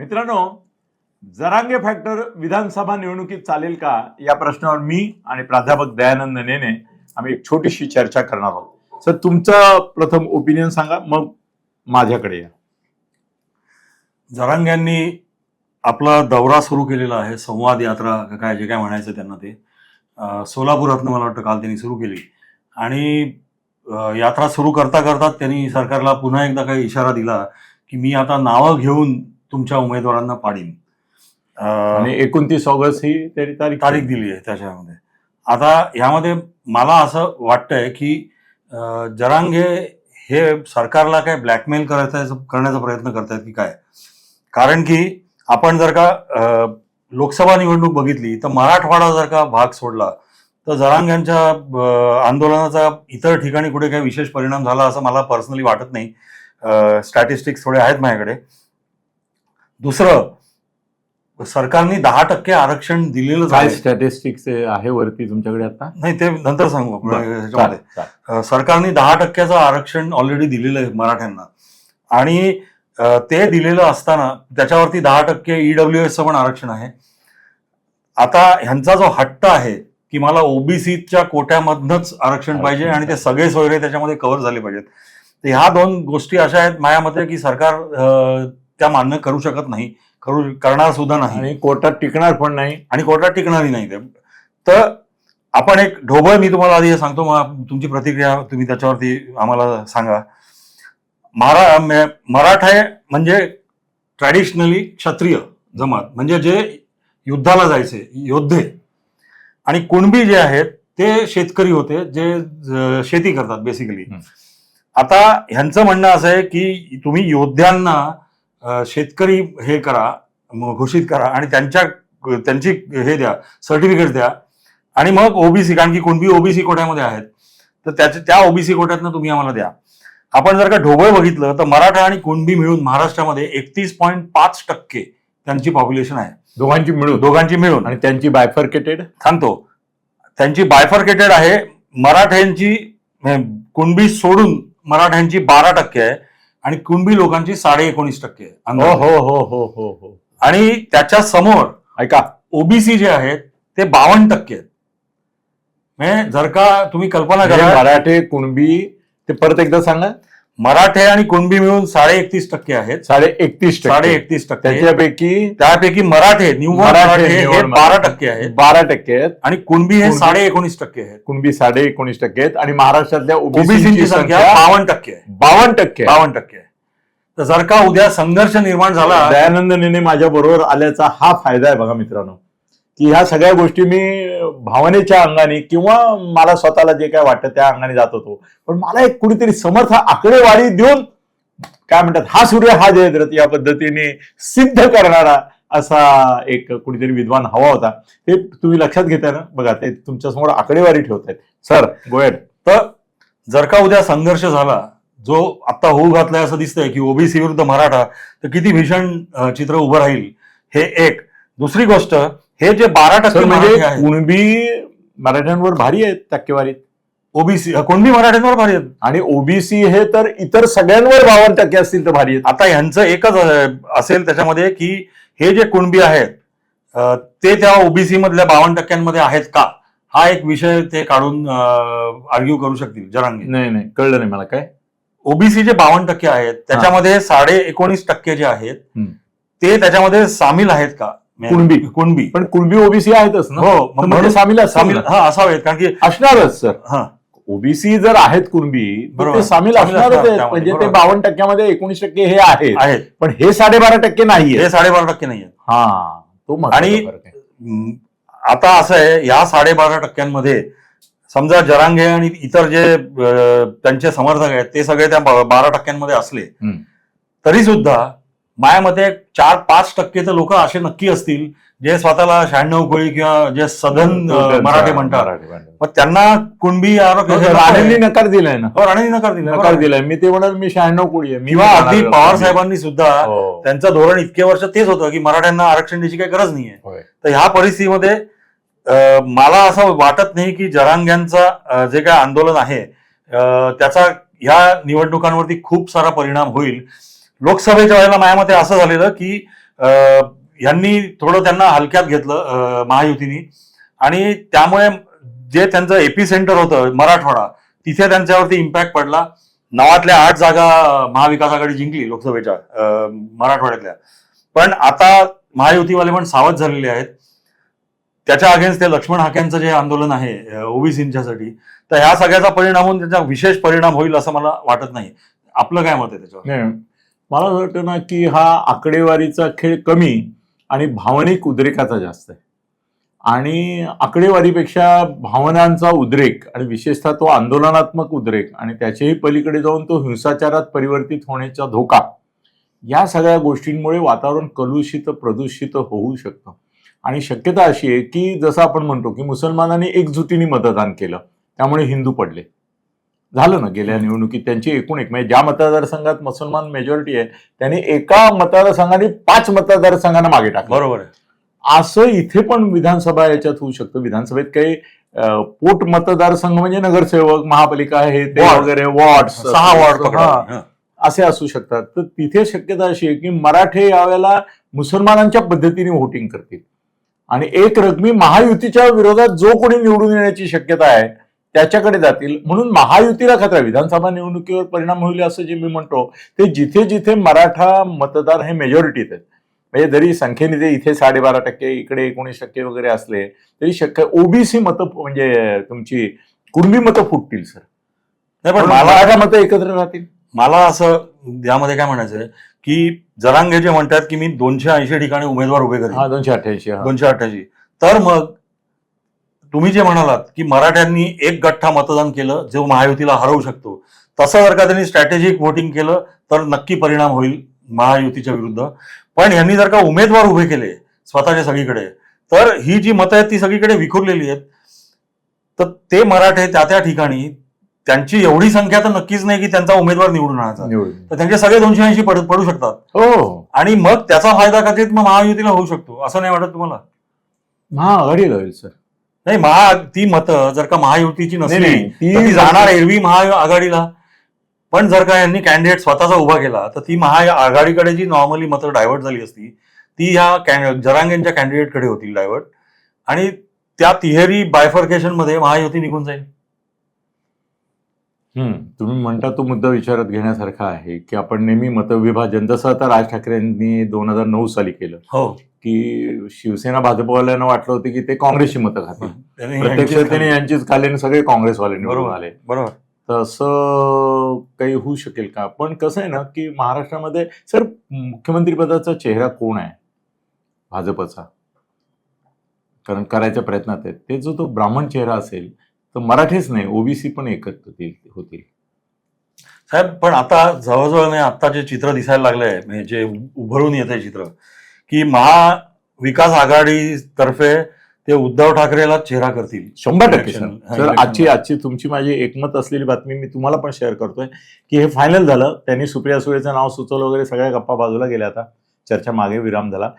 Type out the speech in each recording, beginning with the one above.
मित्रांनो जरांगे फॅक्टर विधानसभा निवडणुकीत चालेल का? या प्रश्नावर मी आणि प्राध्यापक दयानंद नेने आम्ही एक छोटीशी चर्चा करणार आहोत. सर तुमचं प्रथम ओपिनियन सांगा मग माझ्याकडे या. जरांग्यांनी आपला दौरा सुरू केलेला आहे संवाद यात्रा काय जे काय म्हणायचं त्यांना ते. सोलापुरातनं मला वाटतं काल त्यांनी सुरू केली. आणि यात्रा सुरू करता करता त्यांनी सरकारला पुन्हा एकदा काही इशारा दिला की मी आता नावं घेऊन तुमच्या उमेदवारांना पाडीन. आणि एकोणतीस ऑगस्ट ही तरी तारीख तारीख दिली आहे त्याच्यामध्ये. आता ह्यामध्ये मला असं वाटतंय की जरांगे हे सरकारला काय ब्लॅकमेल करायचा करण्याचा प्रयत्न करतायत की काय? कारण की आपण जर का लोकसभा निवडणूक बघितली तर मराठवाडा जर का भाग सोडला तर जरांग्यांच्या आंदोलनाचा इतर ठिकाणी कुठे काही विशेष परिणाम झाला असं मला पर्सनली वाटत नाही. स्टॅटिस्टिक्स थोडे आहेत माझ्याकडे. दुसरं सरकारने दहा टक्के आरक्षण दिलेलं काय आहे स्टॅटिस्टिक्स आहे वरती तुमच्याकडे आता? नाही ते नंतर सांगू आपण बरं, ह्याच्यामध्ये चालेल, चालेल. अ, सरकारने दहा टक्क्याचं आरक्षण ऑलरेडी दिलेलं आहे मराठ्यांना. आणि अ, ते दिलेलं असताना त्याच्यावरती दहा टक्के ईडब्ल्यू एसचं पण आरक्षण आहे. आता ह्यांचा जो हट्ट आहे की मला ओबीसीच्या कोट्यामधनच आरक्षण पाहिजे आणि ते सगळे सोयरे त्याच्यामध्ये कव्हर झाले पाहिजेत. तर ह्या दोन गोष्टी अशा आहेत माझ्या मते की सरकार अ, त्या मान्य करू शकत नाही करू करणार सुद्धा नाही. आणि कोर्टात टिकणार पण नाही. आणि कोर्टात टिकणारी नाही. ते तर आपण एक ढोबळ मी तुम्हाला आधी हे सांगतो मग तुमची प्रतिक्रिया तुम्ही त्याच्यावरती आम्हाला सांगा. महारा म- मराठा म्हणजे ट्रॅडिशनली क्षत्रिय जमात म्हणजे जे युद्धाला जायचे योद्धे. आणि कुणबी जे आहेत ते शेतकरी होते जे ज- शेती करतात बेसिकली. आता ह्यांचं म्हणणं असं आहे की तुम्ही योद्ध्यांना शेतकरी हे करा घोषित करा आणि त्यांच्या त्यांची हे द्या सर्टिफिकेट द्या. आणि मग ओबीसी कारण की कुणबी ओबीसी कोट्यामध्ये आहेत तर त्याच्या त्या ओबीसी कोट्यातनं तुम्ही आम्हाला द्या. आपण जर का ढोबळ बघितलं तर मराठा आणि कुणबी मिळून महाराष्ट्रामध्ये एकतीस पॉईंट पाच टक्के त्यांची पॉप्युलेशन आहे. दोघांची मिळून. दोघांची मिळून. आणि त्यांची बायफर्केटेड सांगतो त्यांची बायफर्केटेड आहे मराठ्यांची कुणबी सोडून मराठ्यांची बारा टक्के आहे. आणि कुणबी लोकांची साडे एकोणीस टक्के हो. हो हो हो हो हो. आणि त्याच्यासमोर ऐका. ओबीसी जे आहेत ते बावन्न टक्के आहेत. म्हणजे जर का तुम्ही कल्पना म्हणजे करा मराठे कुणबी ते परत एकदा सांगा. मराठे आणि कुणबी मिळून साडे एकतीस टक्के आहेत. साडे एकतीस साडे एकतीस टक्के. त्याच्यापैकी त्यापैकी मराठे निव्वळ मराठे, हे बारा. टक्के आहेत. बारा टक्के आहेत. आणि कुणबी हे साडे एकोणीस टक्के आहेत. कुणबी साडे एकोणीस टक्के आहेत आणि महाराष्ट्रातल्या ओबीसीची संख्या बावन्न टक्के आहे. बावन्न टक्के. बावन्न टक्के आहे. तर जर का उद्या संघर्ष निर्माण झाला दयानंद नेने माझ्या बरोबर आल्याचा हा फायदा आहे बघा मित्रांनो. की ह्या सगळ्या गोष्टी मी भावनेच्या अंगाने किंवा मला स्वतःला जे काय वाटतं त्या अंगाने जात होतो. पण मला एक कुणीतरी समर्थ आकडेवारी देऊन काय म्हणतात हा सूर्य हा जयद्रथ या पद्धतीने सिद्ध करणारा असा एक कुणीतरी विद्वान हवा होता. ते तुम्ही लक्षात घेताय ना? बघा ते तुमच्यासमोर आकडेवारी ठेवतायत. सर गोयड तर जर का उद्या संघर्ष झाला जो आता होऊ घातलाय असं दिसतंय की ओबीसी विरुद्ध मराठा तर किती भीषण चित्र उभं राहील. हे एक. दुसरी गोष्ट हे जे बारा टक्के म्हणजे कुणबी मराठ्यांवर भारी आहेत टक्केवारीत ओबीसी कोणबी मराठ्यांवर भारी आहेत? आणि ओबीसी हे तर इतर सगळ्यांवर बावन्न टक्के असतील तर भारी आहेत. आता ह्यांचं एकच असेल त्याच्यामध्ये की हे जे कुणबी आहेत ते त्या ओबीसी मधल्या बावन्न टक्क्यांमध्ये आहेत का? हा एक विषय ते काढून आर्ग्यू करू शकतील जरांगे. नाही नाही कळलं नाही मला काय? ओबीसी जे बावन्न टक्के आहेत त्याच्यामध्ये साडे एकोणीस टक्के जे आहेत. ते त्याच्यामध्ये सामील आहेत का? कुणबी. कुणबी. पण कुणबी ओबीसी आहेतच ना? हो ते सामील सामील हा असावेत. कारण की असणारच सर. हा. ओबीसी जर आहेत कुणबी. ते सामील असणारच असणार आहेत. म्हणजे ते. बावन्न टक्क्यामध्ये एकोणीस टक्के हे आहेत. पण हे साडेबारा टक्के नाहीये हे साडेबारा टक्के नाही आहेत हा तो आणि- आता असं आहे या साडेबारा टक्क्यांमध्ये समजा जरांगे आणि इतर जे त्यांचे समर्थक आहेत ते सगळे त्या बारा टक्क्यांमध्ये असले. तरी सुद्धा माझ्या मते चार पाच टक्के तर लोक असे नक्की असतील जे स्वतःला शहाण्णव कोळी किंवा जे सधन अं, मराठी म्हणतात. मग त्यांना कुणबी हो, राणेंनी नकार दिलाय ना राणे नकार दिला नकार दिलाय मी ते म्हणाल मी शहाण्णव कोळी आहे मी अगदी. पवार साहेबांनी सुद्धा हो. त्यांचं धोरण इतके वर्ष तेच होतं की मराठ्यांना आरक्षण द्यायची काही गरज नाहीये होय. तर ह्या परिस्थितीमध्ये मला असं वाटत नाही की जरांग्यांचा जे काय आंदोलन आहे त्याचा ह्या निवडणुकांवरती खूप सारा परिणाम होईल लोकसभेच्या वेळेला माझ्या मते असं झालेलं की यांनी थोडं त्यांना हलक्यात घेतलं महायुतीनी. आणि त्यामुळे जे त्यांचं एपी सेंटर होतं मराठवाडा तिथे त्यांच्यावरती इम्पॅक्ट पडला. नावातल्या आठ जागा महाविकास आघाडी जिंकली लोकसभेच्या मराठवाड्यातल्या. पण आता महायुतीवाले पण सावध झालेले आहेत. त्याच्या अगेन्स्ट ते लक्ष्मण हाक्यांचं जे आंदोलन आहे ओबीसींच्यासाठी तर ह्या सगळ्याचा परिणाम होऊन त्याचा विशेष परिणाम होईल असं मला वाटत नाही. आपलं काय मत आहे त्याच्यावर? मला असं वाटतं ना की हा आकडेवारीचा खेळ कमी आणि भावनिक उद्रेकाचा जास्त आहे. आणि आकडेवारीपेक्षा भावनांचा उद्रेक आणि विशेषतः तो आंदोलनात्मक उद्रेक आणि त्याच्याही पलीकडे जाऊन तो हिंसाचारात परिवर्तित होण्याचा धोका या सगळ्या गोष्टींमुळे वातावरण कलुषित प्रदूषित होऊ शकतं. आणि शक्यता अशी आहे की जसं आपण म्हणतो की मुसलमानांनी एकजुटीने मतदान केलं त्यामुळे हिंदू पडले. झालं ना गेल्या निवडणुकीत त्यांची एकूण एक म्हणजे ज्या मतदारसंघात मुसलमान मेजॉरिटी आहे त्यांनी एका मतदारसंघाने पाच मतदारसंघांना मागे टाकलं. बरोबर असं इथे पण विधानसभा याच्यात होऊ शकतं. विधानसभेत काही पोट मतदारसंघ म्हणजे नगरसेवक महापालिका हे ते. वगैरे वॉर्ड सहा वॉर्ड. असे असू शकतात. तर तिथे शक्यता अशी आहे की मराठे यावेळेला मुसलमानांच्या पद्धतीने व्होटिंग करतील. आणि एक रकमी महायुतीच्या विरोधात जो कोणी निवडून येण्याची शक्यता आहे त्याच्याकडे जातील. म्हणून महायुतीला खतरा आहे. विधानसभा निवडणुकीवर परिणाम होईल असं जे मी म्हणतो ते जिथे जिथे मराठा मतदार हे मेजॉरिटीत आहेत. म्हणजे जरी संख्येने ते इथे साडेबारा टक्के इकडे एकोणीस टक्के वगैरे असले तरी शक्य ओबीसी मतं म्हणजे तुमची कुणबी मतं फुटतील सर. नाही पण मराठा मतं एकत्र राहतील. मला असं यामध्ये काय म्हणायचंय की जरांगे जे म्हणतात की मी दोनशे ऐंशी ठिकाणी उमेदवार उभे करेन. हा दोनशे अठ्ठ्याऐंशी दोनशे अठ्ठ्याऐंशी. तर मग तुम्ही जे म्हणालात की मराठ्यांनी एक गठ्ठा मतदान केलं जो महायुतीला हरवू शकतो तसं जर का त्यांनी स्ट्रॅटेजिक वोटिंग केलं तर नक्की परिणाम होईल महायुतीच्या विरुद्ध. पण यांनी जर का उमेदवार उभे केले स्वतःच्या सगळीकडे तर ही जी मतं आहेत ती सगळीकडे विखुरलेली आहेत. तर ते मराठे त्या त्या ठिकाणी त्यांची एवढी संख्या तर नक्कीच नाही की त्यांचा उमेदवार निवडून आणायचा. तर त्यांचे सगळे दोनशे ऐंशी पडू पडू शकतात. हो. आणि मग त्याचा फायदा कदाचित मग महायुतीला होऊ शकतो असं नाही वाटत तुम्हाला? महाआघाडीला होईल सर. नाही महा ती मतं जर का महायुतीची नसली नाही, ती तर ती मतं- जाणार एरवी महाआघाडीला पण जर का यांनी कॅन्डिडेट स्वतःचा उभा केला तर ती महाआघाडीकडे जी नॉर्मली मतं डायव्हर्ट झाली असती ती ह्या कॅन- जरांगेंच्या कॅन्डिडेटकडे होतील डायव्हर्ट आणि त्या तिहेरी बायफर्केशनमध्ये महायुती निघून जाईल. हम्म. तुम्ही म्हणता तो मुद्दा विचारात घेण्यासारखा आहे की आपण नेहमी मतविभाजन जसं आता राज ठाकरेंनी दोन हजार नऊ साली केलं. हो. की शिवसेना भाजपवाल्यांना वाटलं होतं की ते काँग्रेसची मतं खातील. त्यांनी प्रत्यक्ष यांचीच त्याने यांचीच खाल्ली आणि सगळे काँग्रेसवाले निवडून बरोबर. आले. बरोबर. तसं काही होऊ शकेल का? पण कसं आहे ना की महाराष्ट्रामध्ये सर मुख्यमंत्री पदाचा चेहरा कोण आहे? भाजपचा. कारण करायच्या प्रयत्नात आहेत. ते जो तो ब्राह्मण चेहरा असेल तर मराठीच नाही ओबीसी पण एकत्र होतील होतील. साहेब पण आता जवळजवळ नाही आता जे चित्र दिसायला लागलंय म्हणजे जे उभरून येत आहे चित्र की महाविकास आघाडी तर्फे ते उद्धव ठाकरेला चेहरा करतील. शंभर टक्के सर आजची आजची तुमची माझी एकमत असलेली बातमी मी तुम्हाला पण शेअर करतोय की हे फायनल झालं. त्यांनी सुप्रिया सुळेचं नाव सुचवलं वगैरे सगळ्या गप्पा बाजूला गेल्या आता. चर्चा मागे विराम झाला.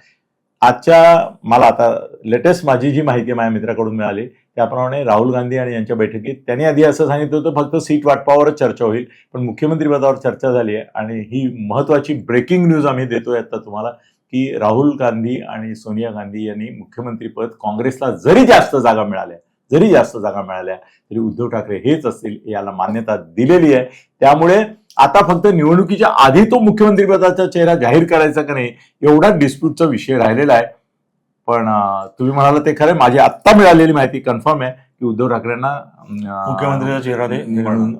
आजच्या मला आता लेटेस्ट माझी जी माहिती माझ्या मित्राकडून मिळाली त्याप्रमाणे राहुल गांधी आणि यांच्या बैठकीत त्यांनी आधी असं सांगितलं होतं फक्त सीट वाटपावरच चर्चा होईल. पण मुख्यमंत्री पदावर चर्चा झाली आहे आणि ही महत्वाची ब्रेकिंग न्यूज आम्ही देतोय आता तुम्हाला. की राहुल गांधी आणि सोनिया गांधी यांनी मुख्यमंत्रीपद काँग्रेसला जरी जास्त जागा मिळाल्या जरी जास्त जागा मिळाल्या तरी उद्धव ठाकरे हेच असतील याला मान्यता दिलेली आहे. त्यामुळे आता फक्त निवडणुकीच्या आधी तो मुख्यमंत्रीपदाचा चेहरा जाहीर करायचा का नाही एवढा डिस्प्यूटचा विषय राहिलेला आहे. पण तुम्ही म्हणाला ते खरं माझी आत्ता मिळालेली माहिती कन्फर्म आहे की उद्धव ठाकरेंना मुख्यमंत्रीचा चेहरा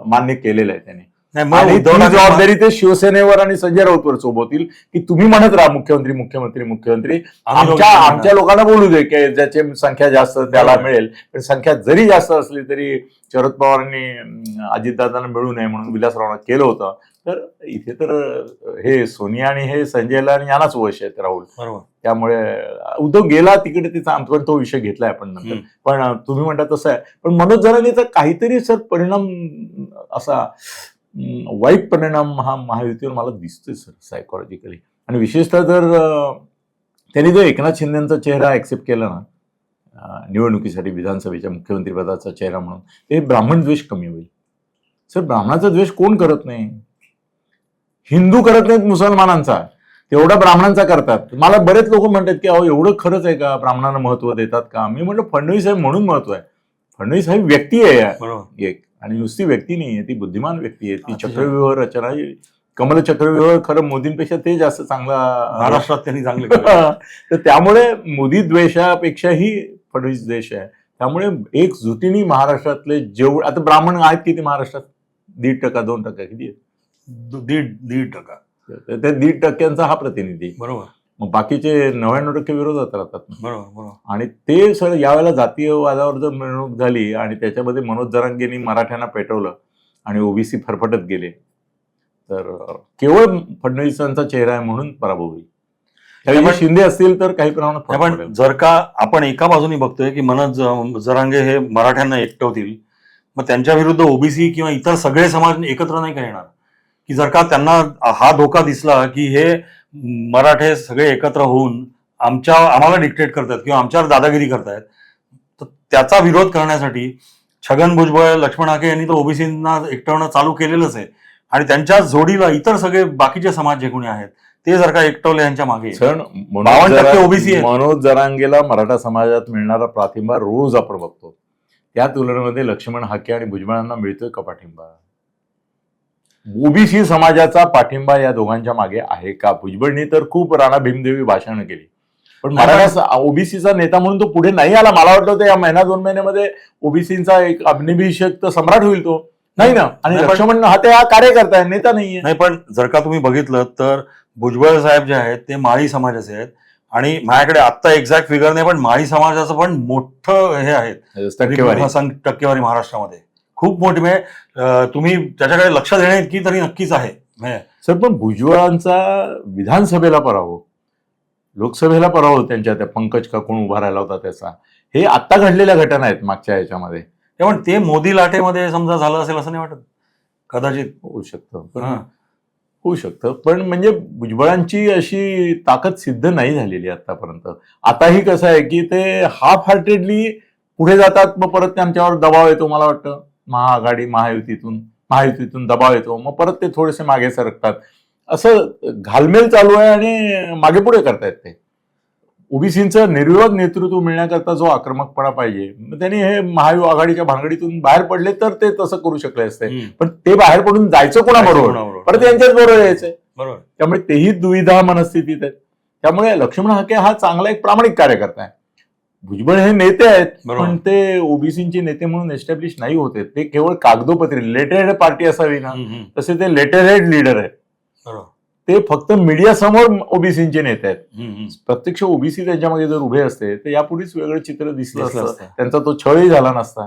मान्य केलेलं आहे त्यांनी. नाही, जबाबदारी ते शिवसेनेवर आणि संजय राऊतवर सोबवतील की तुम्ही म्हणत राहा मुख्यमंत्री मुख्यमंत्री मुख्यमंत्री. आमच्या आमच्या लोकांना बोलू दे की ज्याची संख्या जास्त त्याला. मिळेल. पण संख्या जरी जास्त असली तरी शरद पवारांनी अजितदादांना मिळू नये म्हणून विलासरावांना केलं होतं. तर इथे तर हे सोनिया आणि हे संजयला आणि यांनाच वश आहेत राहुल. त्यामुळे उद्धव गेला तिकडे तिचा आपण तो विषय घेतलाय आपण नंतर. पण तुम्ही म्हणता तसं आहे. पण मनोज जरांगेचा काहीतरी सर परिणाम असा वाईट परिणाम हा महायुतीवर मला दिसतोय सर सायकोलॉजिकली आणि विशेषतः जर त्यांनी जर एकनाथ शिंदेचा चेहरा ऍक्सेप्ट केला ना निवडणुकीसाठी विधानसभेच्या मुख्यमंत्री पदाचा चेहरा म्हणून ते ब्राह्मण द्वेष कमी होईल. सर ब्राह्मणाचा द्वेष कोण करत नाही? हिंदू करत नाहीत मुसलमानांचा. तेवढा ब्राह्मणांचा करतात. मला बरेच लोक म्हणतात की अहो एवढं खरंच आहे का? ब्राह्मणांना महत्त्व देतात का? मी म्हटलं फडणवीस साहेब म्हणून महत्त्व आहे. फडणवीस साहेब व्यक्ती आहे एक. आणि नुसती व्यक्ती नाही आहे ती बुद्धिमान व्यक्ती आहे ती अतिशय. चक्रव्यूह रचना कमल चक्रव्यूह खरं मोदींपेक्षा ते जास्त चांगला महाराष्ट्रात त्यांनी चांगले. तर त्यामुळे मोदी द्वेषापेक्षाही फडणवीस द्वेष आहे त्यामुळे एक जुटीनी महाराष्ट्रातले जेवढे आता ब्राह्मण आहेत किती महाराष्ट्रात दीड टक्का दोन टक्का किती आहेत? दीड दीड टक्का त्या दीड टक्क्यांचा हा प्रतिनिधी बरोबर मग बाकीचे नव्याण्णव टक्के विरोधात राहतात. बरोबर बरोबर. आणि ते सर यावेळेला जातीयवादावर जर मिळवणूक झाली आणि त्याच्यामध्ये मनोज जरांगेंनी मराठ्यांना पेटवलं आणि ओबीसी फरफटत गेले तर केवळ फडणवीसांचा चेहरा आहे म्हणून पराभव होईल. शिंदे असतील तर काही प्रमाणात पण. जर का आपण एका बाजूनी बघतोय की मनोज जरांगे हे मराठ्यांना एकटवतील मग त्यांच्या विरुद्ध ओबीसी किंवा इतर सगळे समाज एकत्र नाही का येणार? की जर का त्यांना हा धोका दिसला की हे मराठे सगळे एकत्र होऊन आमच्या आम्हाला डिक्टेट करतात किंवा आमच्यावर दादागिरी करतायत. तर त्याचा विरोध करण्यासाठी छगन भुजबळ लक्ष्मण हाके यांनी तर ओबीसींना एकटवणं चालू केलेलंच आहे. आणि त्यांच्या जोडीला इतर सगळे बाकीचे समाज जे कोणी आहेत ते जर का एकटवले यांच्या मागे सण मनोज 52% जरा- OBC आहेत. मनोज जरांगेला मराठा समाजात मिळणारा पाठिंबा रोज आपण बघतो. त्या तुलनेमध्ये लक्ष्मण हाके आणि भुजबळांना मिळतोय का पाठिंबा? ओबीसी समाजाचा पाठिंबा या दोघांच्या मागे आहे का? भुजबळनी तर खूप राणा भीमदेवी भाषणं केली. पण मराठा ओबीसीचा नेता म्हणून तो पुढे नाही आला. मला वाटलं होतं या महिना दोन महिन्यामध्ये ओबीसीचा एक अग्निभिषेक सम्राट होईल तो. नाही ना? आणि नाही, लक्ष्मण हा ते हा कार्यकर्ता आहे नेता नाहीये. नाही पण जर का तुम्ही बघितलं तर भुजबळ साहेब जे आहेत ते माळी समाजाचे आहेत. आणि माझ्याकडे आत्ता एक्झॅक्ट फिगर नाही पण माळी समाजाचं पण मोठं हे आहेत. टक्केवारी महाराष्ट्रामध्ये. खूप मोठी म्हणजे तुम्ही त्याच्याकडे लक्ष देण्या इतकी तरी नक्कीच आहे. म्हणजे सर पण भुजबळांचा विधानसभेला पराभव लोकसभेला पराभव त्यांच्या त्या पंकज का कोण उभा राहिला होता त्याचा हे आता घडलेल्या घटना आहेत मागच्या ह्याच्यामध्ये. ते पण ते मोदी लाटेमध्ये समजा झालं असेल असं नाही वाटत? कदाचित. होऊ शकतं. पण. होऊ शकतं. पण म्हणजे भुजबळांची अशी ताकद सिद्ध नाही झालेली आतापर्यंत आताही कसं आहे की ते हाफ हार्टेडली पुढे जातात मग परत त्यांच्यावर दबाव येतो मला वाटतं. महाआघाडी महायुतीतून महायुतीतून दबाव येतो. मग परत ते थोडेसे मागे सरकतात. असं घालमेल चालू आहे आणि मागे पुढे करतायत ते. ओबीसीचं निर्विवाद नेतृत्व मिळण्याकरता जो आक्रमकपणा पाहिजे. मग त्यांनी हे महायु आघाडीच्या भानगडीतून बाहेर पडले तर ते तसं करू शकले असते. पण ते बाहेर पडून जायचं कोणाबरोबर? कोणाबरोबर? परत यांच्याच बरोबर यायचंय बरोबर. त्यामुळे तेही दुविधा मनस्थितीत आहेत. त्यामुळे लक्ष्मण हाके हा चांगला एक प्रामाणिक कार्यकर्ता आहे. भुजबळ हे नेते आहेत. पण ते ओबीसीचे नेते म्हणून एस्टॅब्लिश नाही होते. ते केवळ कागदोपत्री लेटेड पार्टी असावी ना. तसे ते लेटर हेड लीडर आहेत. ते फक्त मीडिया समोर ओबीसीचे नेते आहेत. प्रत्यक्ष ओबीसी त्यांच्यामध्ये जर उभे असते तर यापूर्वीच वेगळं चित्र दिसलं असतं. त्यांचा तो छळही झाला नसता.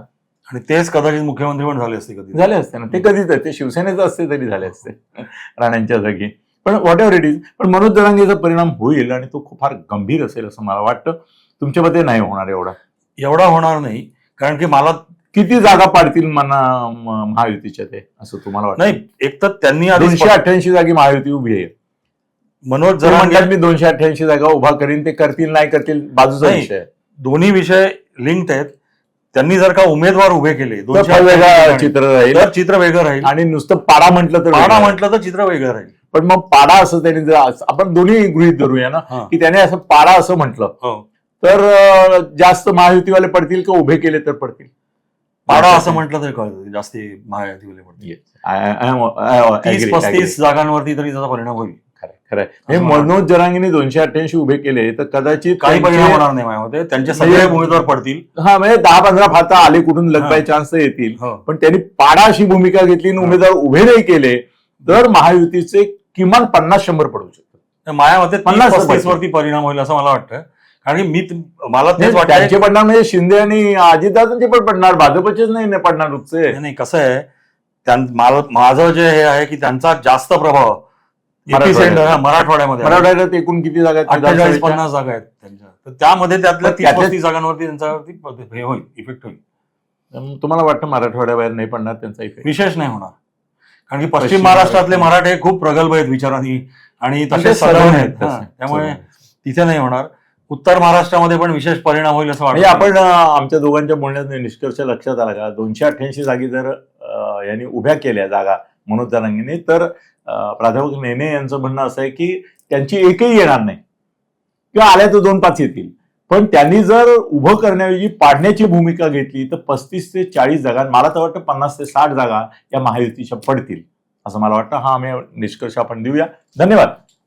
आणि तेच कदाचित मुख्यमंत्री पण झाले असते कधी झाले असते ना. ते कधीच ते शिवसेनेचं असते तरी झाले असते. राण्यांच्या जागी. पण व्हॉट एव्हर इट इज पण मनोज जरांगेचा परिणाम होईल आणि तो खूप फार गंभीर असेल असं मला वाटतं. तुमच्या मध्ये नाही होणार एवढा. एवढा होणार नाही. कारण की मला किती जागा पाडतील मना महायुतीच्या ते असं तुम्हाला वाटतं? नाही एक तर त्यांनी दोनशे अठ्ठ्याऐंशी जागी महायुती उभी आहे. मनोज ते जरांगे म्हणतात मी दोनशे अठ्ठ्याऐंशी जागा उभा करीन ते करतील नाही करतील बाजूचा. विषय. दोन्ही विषय लिंक्ड आहेत. त्यांनी जर का उमेदवार उभे केले वेगळं चित्र राहील. तर चित्र वेगळं राहील. आणि नुसतं पाडा म्हटलं तर पाडा. म्हटलं तर चित्र वेगळं राहील. पण मग पाडा असं त्यांनी जर आपण दोन्ही गृहित धरूया ना. की त्याने असं पाडा असं म्हटलं. हो. तर जास्त महायुतीवाले पडतील का उभे केले तर पडतील पाडा असं म्हटलं तरी कळतं जास्ती महायुतीवाले पडतील. तीस. पस्तीस जागांवरती तरी त्याचा परिणाम होईल. हे मनोज जरांगीने दोनशे अठ्ठ्याऐंशी उभे केले तर कदाचित काही परिणाम होणार नाही मते त्यांचे सगळे म्हणजे- उमेदवार पडतील हा म्हणजे दहा पंधरा फाता आले कुठून हा. चान्स येतील हो पण त्यांनी पाडा अशी भूमिका घेतली आणि. उमेदवार उभे नाही केले तर महायुतीचे किमान पन्नास शंभर पडू शकतात माझ्या मते पन्नास. वरती परिणाम होईल असं मला वाटतं कारण की मी मला तेच वाटतं त्यांचे पडणार म्हणजे शिंदे आणि अजितदादांचे पण पडणार भाजपचेच नाही पडणार उपचे नाही, कसं आहे मला- माझं जे हे आहे की त्यांचा जास्त प्रभाव हा, मराठवाड्यामध्ये. मराठवाड्यात एकूण किती जागा आहेत? पन्नास जागा आहेत त्यांच्या. तर त्यामध्ये त्यातल्या जागांवरती त्यांच्यावरती प- हे होईल इफेक्ट होईल. तुम्हाला वाटतं मराठवाड्याबाहेर नाही पडणार त्यांचा इफेक्ट विशेष नाही होणार. कारण की पश्चिम महाराष्ट्रातले मराठे खूप प्रगल्भ आहेत विचारांनी आणि तसे सधन आहेत. त्यामुळे तिथे नाही होणार. उत्तर महाराष्ट्रामध्ये पण विशेष परिणाम होईल असं म्हणजे वाटतं. आपण आमच्या दोघांच्या बोलण्यात निष्कर्ष लक्षात आला का दोनशे अठ्ठ्याऐंशी जागी जर यांनी उभ्या केल्या जागा मनोज जरांगीने तर प्राध्यापक नेने यांचं म्हणणं असं आहे की त्यांची एकही येणार नाही. किंवा आल्या तर दोन पाच येतील. पण त्यांनी जर उभं करण्याऐवजी पाडण्याची भूमिका घेतली तर पस्तीस ते चाळीस जागा मला तर वाटतं पन्नास ते साठ जागा या महायुतीच्या पडतील. असं मला वाटतं. हा आम्ही निष्कर्ष आपण देऊया. धन्यवाद.